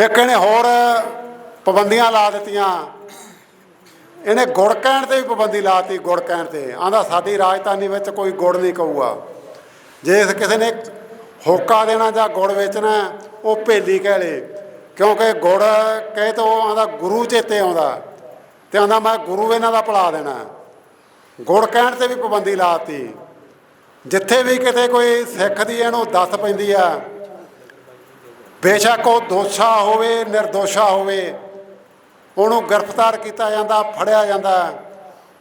ਇੱਕ ਇਹਨੇ ਹੋਰ ਪਾਬੰਦੀਆਂ ਲਾ ਦਿੱਤੀਆਂ। ਇਹਨੇ ਗੁੜ ਕਹਿਣ ਤੇ ਵੀ ਪਾਬੰਦੀ ਲਾਤੀ ਗੁੜ ਕਹਿਣ ਤੇ। ਆਂਦਾ ਸਾਡੀ ਰਾਜਧਾਨੀ ਵਿੱਚ ਕੋਈ ਗੁੜ ਨਹੀਂ ਕਹੂਗਾ ਜੇ ਕਿਸੇ ਨੇ ਹੋਕਾ ਦੇਣਾ ਜਾਂ ਗੁੜ ਵੇਚਣਾ, ਉਹ ਭੇਲੀ ਕਹਿ ਲੇ। ਕਿਉਂਕਿ ਗੁੜ ਕਹੇ ਤਾਂ ਉਹ ਆਂਦਾ ਗੁਰੂ ਚੇਤੇ ਆਉਂਦਾ। ਤੇ ਆਂਦਾ ਮੈਂ ਗੁਰੂ ਇਹਨਾਂ ਦਾ ਭੁਲਾ ਦੇਣਾ। ਗੁੜ ਕਹਿਣ ਤੇ ਵੀ ਪਾਬੰਦੀ ਲਾਤੀ ਜਿੱਥੇ ਵੀ ਕਿਤੇ ਕੋਈ ਸਿੱਖ ਦੀ ਇਹਨੂੰ ਦੱਸ ਪੈਂਦੀ ਆ ਬੇਸ਼ੱਕ ਉਹ ਦੋਸ਼ਾ ਹੋਵੇ, ਨਿਰਦੋਸ਼ਾ ਹੋਵੇ, ਉਹਨੂੰ ਗ੍ਰਿਫਤਾਰ ਕੀਤਾ ਜਾਂਦਾ, ਫੜਿਆ ਜਾਂਦਾ,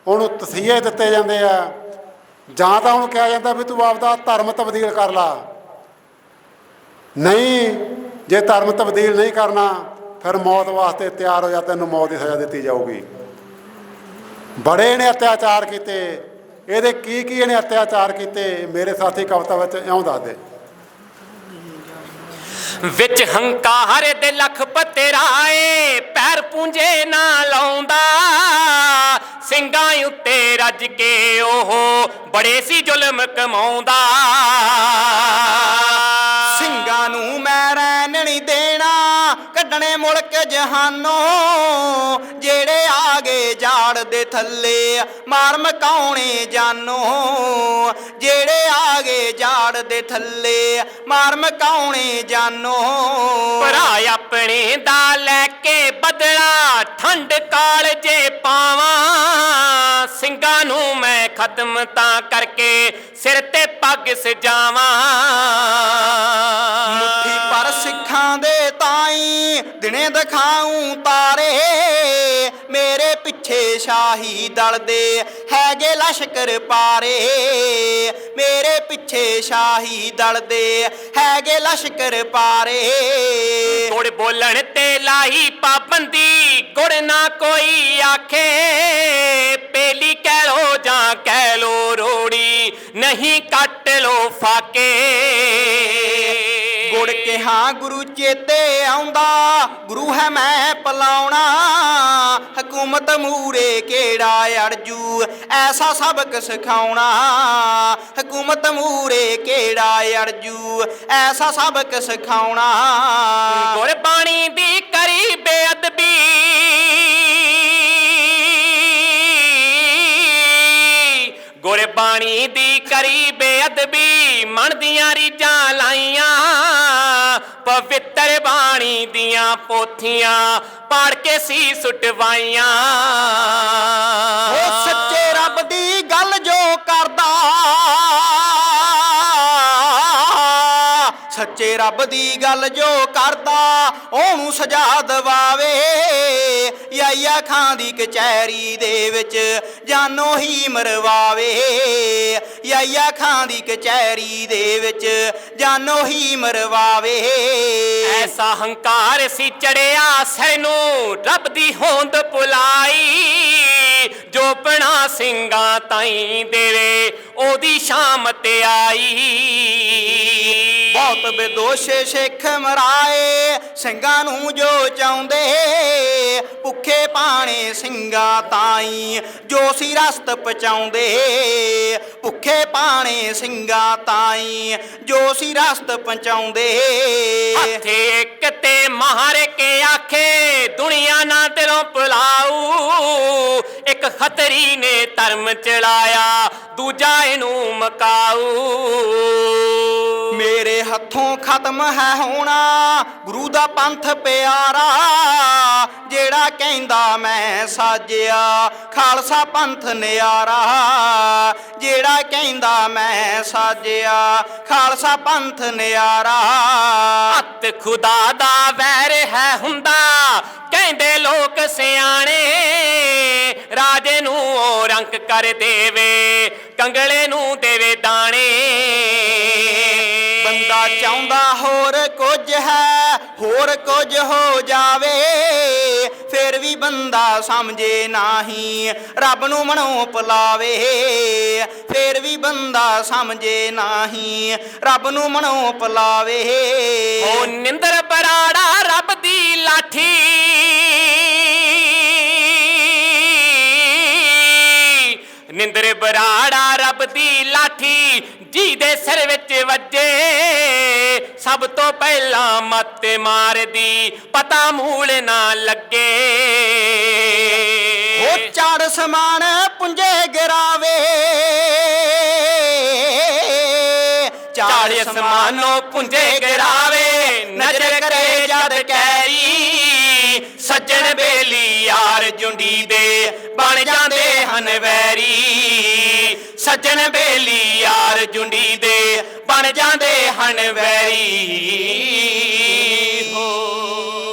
ਉਹਨੂੰ ਤਸੀਹੇ ਦਿੱਤੇ ਜਾਂਦੇ ਆ, ਜਾਂ ਤਾਂ ਉਹਨੂੰ ਕਿਹਾ ਜਾਂਦਾ ਵੀ ਤੂੰ ਆਪਦਾ ਧਰਮ ਤਬਦੀਲ ਕਰ ਲਾ। ਨਹੀਂ, ਜੇ ਧਰਮ ਤਬਦੀਲ ਨਹੀਂ ਕਰਨਾ, ਫਿਰ ਮੌਤ ਵਾਸਤੇ ਤਿਆਰ ਹੋ ਜਾ, ਤੈਨੂੰ ਮੌਤ ਦੀ ਸਜ਼ਾ ਦਿੱਤੀ ਜਾਊਗੀ। ਬੜੇ ਨੇ ਅਤਿਆਚਾਰ ਕੀਤੇ। ਇਹਦੇ ਕੀ ਕੀ ਇਹਨੇ ਅਤਿਆਚਾਰ ਕੀਤੇ? ਮੇਰੇ ਸਾਥੀ ਕਵਿਤਾ ਵਿੱਚ ਇਉਂ ਦੱਸਦੇ। ਵਿੱਚ ਹੰਕਾਰ ਦੇ ਲੱਖ ਪਤਰਾਏ ਪੈਰ ਪੂੰਝੇ ਨਾ ਲਾਉਂਦਾ। ਸਿੰਘਾਂ ਉੱਤੇ ਰੱਜ ਕੇ ਉਹ ਬੜੇ ਸੀ ਜ਼ੁਲਮ ਕਮਾਉਂਦਾ। ਸਿੰਘਾਂ ਨੂੰ ਮੈਂ ਰਹਿਣ ਨਹੀਂ ਦੇਣਾ, ਕੱਢਣੇ ਮੁਲਕ ਜਹਾਨੋਂ। ਜਿਹੜੇ ਦੇ ਥੱਲੇ ਮਾਰ ਮਕਾਉਣੇ ਜਾਨੋ। ਜਿਹੜੇ ਆਗੇ ਝਾੜ ਦੇ ਥੱਲੇ ਮਾਰ ਮਕਾਉਣੇ ਜਾਨੋ। ਭਰਾ ਆਪਣੇ ਦਾ ਲੈ ਕੇ ਬਦਲਾ, ਠੰਡ ਕਾਲ ਜੇ ਪਾਵਾਂ। ਸਿੰਘਾਂ ਨੂੰ ਮੈਂ ਖਤਮ ਤਾਂ ਕਰਕੇ ਸਿਰ ਤੇ ਪੱਗ ਸਜਾਵਾਂ। ਦੇ ਦਿਨੇ ਦਿਖਾਉਂ ਤਾਰੇ। ਮੇਰੇ ਪਿੱਛੇ ਸ਼ਾਹੀ ਦਲ ਦੇ ਹੈਗੇ ਲਸ਼ਕਰ ਪਾਰੇ। ਮੇਰੇ ਪਿੱਛੇ ਸ਼ਾਹੀ ਦਲ ਦੇ ਹੈਗੇ ਲਸ਼ਕਰ ਪਾਰੇ। ਗੁੜ ਬੋਲਣ ਤੇ ਲਾਈ ਪਾਬੰਦੀ, ਗੁੜ ਨਾ ਕੋਈ ਆਖੇ। ਪੇਲੀ ਕਹਿ ਲੋ ਜਾਂ ਕਹਿ ਲੋ ਰੋੜੀ, ਨਹੀਂ ਕੱਟ ਲੋ ਫਾਕੇ। ਗੁੜ ਕਿਹਾ ਗੁਰੂ ਚੇਤੇ ਆਉਂਦਾ, ਗੁਰੂ ਹੈ ਮੈਂ ਪਲਾਉਣਾ, ਹਕੂਮਤ ਮੂਰੇ ਕਿਹੜਾ ਅੜਜੂ ਐਸਾ ਸਬਕ ਸਿਖਾਉਣਾ, ਹਕੂਮਤ ਮੂਰੇ ਕਿਹੜਾ ਅੜਜੂ ਐਸਾ ਸਬਕ ਸਿਖਾਉਣਾ। ਗੁਰਬਾਣੀ ਦੀ ਕਰੀ ਬੇਅਦਬੀ ਗੁਰਬਾਣੀ ਦੀ ਕਰੀ ਬੇਅਦਬੀ, ਮਨ ਦੀਆਂ ਰੀਜਾਂ ਲਾਈਆਂ ਪਵਿੱਤਰ ਬਾਣੀ ਦੀਆਂ ਪੋਥੀਆਂ ਪੜ ਕੇ ਸੀ ਸੁਟਵਾਈਆਂ। ਉਹ ਸੱਚੇ ਰੱਬ ਦੀ ਸੱਚੇ ਰੱਬ ਦੀ ਗੱਲ ਜੋ ਕਰਦਾ, ਉਹਨੂੰ ਸਜ਼ਾ ਦਵਾਵੇ। ਯਾਇਆ ਖਾਂ ਦੀ ਕਚਹਿਰੀ ਦੇ ਵਿੱਚ ਜਾਨੋ ਹੀ ਮਰਵਾਵੇ। ਯਾਇਆ ਖਾਂ ਦੀ ਕਚਹਿਰੀ ਦੇ ਵਿੱਚ ਜਾਨੋ ਹੀ ਮਰਵਾਵੇ। ਐਸਾ ਹੰਕਾਰ ਸੀ ਚੜਿਆ ਸਿਰ ਰੱਬ ਦੀ ਹੋਂਦ ਪੁਲਾਈ। ਜੋ ਬਣਾ ਸਿੰਘਾਂ ਤਾਈ ਦੇਵੇ ਉਹਦੀ ਸ਼ਾਮ ਤੇ ਆਈ। ਬਹੁਤ ਬੇਦੋਸ਼ੇ ਸਿੱਖ ਮਰਾਏ ਸਿੰਘਾਂ ਨੂੰ ਜੋ ਚਾਹੁੰਦੇ ਭੁੱਖੇ ਪਾਣੇ ਸਿੰਘਾਂ ਤਾਈ ਜੋ ਸੀ ਰਸਤ ਪਚਾਉਂਦੇ ਭੁੱਖੇ ਪਾਣੇ ਸਿੰਘਾਂ ਤਾਈ ਜੋ ਸੀ ਰਸਤ ਪਹੁੰਚਾਉਂਦੇ। ਹੱਥੇ ਇੱਕ ਤੇ ਮਾਰ ਕੇ ਆਖੇ ਦੁਨੀਆ ਨਾ ਦਿਲੋਂ ਭੁਲਾਊ ਖਤਰੀ ਨੇ ਧਰਮ ਚਲਾਇਆ ਦੂਜਾ ਇਹਨੂੰ ਮਕਾਊ। ਮੇਰੇ ਹੱਥੋਂ ਖਤਮ ਹੈ ਹੋਣਾ ਗੁਰੂ ਦਾ ਪੰਥ ਪਿਆਰਾ। ਜਿਹੜਾ ਕਹਿੰਦਾ ਮੈਂ ਸਾਜਿਆ ਖਾਲਸਾ ਪੰਥ ਨਿਆਰਾ। ਜਿਹੜਾ ਕਹਿੰਦਾ ਮੈਂ ਸਾਜਿਆ ਖਾਲਸਾ ਪੰਥ ਨਿਆਰਾ। ਹੱਥ ਖੁਦਾ ਦਾ ਵੈਰ ਹੈ ਹੁੰਦਾ ਕਹਿੰਦੇ ਲੋਕ ਸਿਆਣੇ। ਉਹ ਰੰਕ ਕਰ ਦੇਵੇ ਕੰਗਲੇ ਨੂੰ ਦੇਵੇ ਦਾਣੇ। ਬੰਦਾ ਚਾਹੁੰਦਾ ਹੋਰ ਕੁਝ ਹੈ ਹੋਰ ਕੁਝ ਹੋ ਜਾਵੇ ਫਿਰ ਵੀ ਬੰਦਾ ਸਮਝੇ ਨਹੀਂ ਰੱਬ ਨੂੰ ਮਨੋਂ ਪਲਾਵੇ। ਫਿਰ ਵੀ ਬੰਦਾ ਸਮਝੇ ਨਹੀਂ ਰੱਬ ਨੂੰ ਮਨੋਂ ਪਲਾਵੇ। ਉਹ ਨਿੰਦਰ ਬਰਾੜਾ ਰੱਬ ਦੀ ਲਾਠੀ। ਨਿੰਦਰ ਬਰਾੜਾ ਰੱਬ ਦੀ ਲਾਠੀ ਜਿਹਦੇ ਸਿਰ ਵਿੱਚ ਵੱਜੇ। ਸਭ ਤੋਂ ਪਹਿਲਾਂ ਮੱਤ ਮਾਰਦੀ ਪਤਾ ਮੂਲ ਨਾ ਲੱਗੇ। ਉਹ ਚਾੜ ਸਮਾਨ ਪੁੰਜੇ ਗਿਰਾਵੇ। ਝਾੜ ਸਮਾਨੋ ਪੁੰਜੇ ਗਿਰਾਵੇ ਨਜ਼ਰ ਕਰੇ ਜਦ ਕੈਰੀ ਸੱਜਣ ਬੇਲੀ ਜੁੰਡੀ ਦੇ ਬਣ ਜਾਂਦੇ ਹਨ ਵੈਰੀ। ਸੱਜਣ ਬੇਲੀ ਯਾਰ ਜੁੰਡੀ ਦੇ ਬਣ ਜਾਂਦੇ ਹਨ ਵੈਰੀ। ਹੋ।